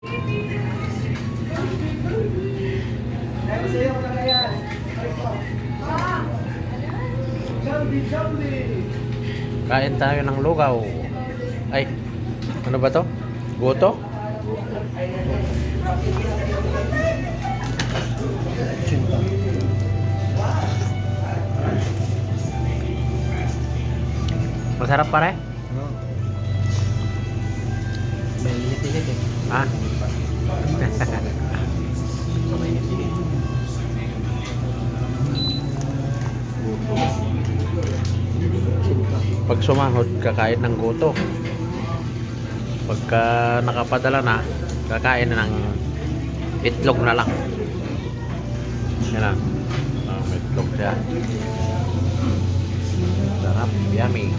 Kain tayo ng lugaw. Ay, ano ba to? Goto? Masarap pare? May init-init eh. Ha? Pag sumahod, kakain ng goto. Pagka nakapadala na, kakain ng itlog na lang. Yan lang. May itlog siya. Sarap, yummy.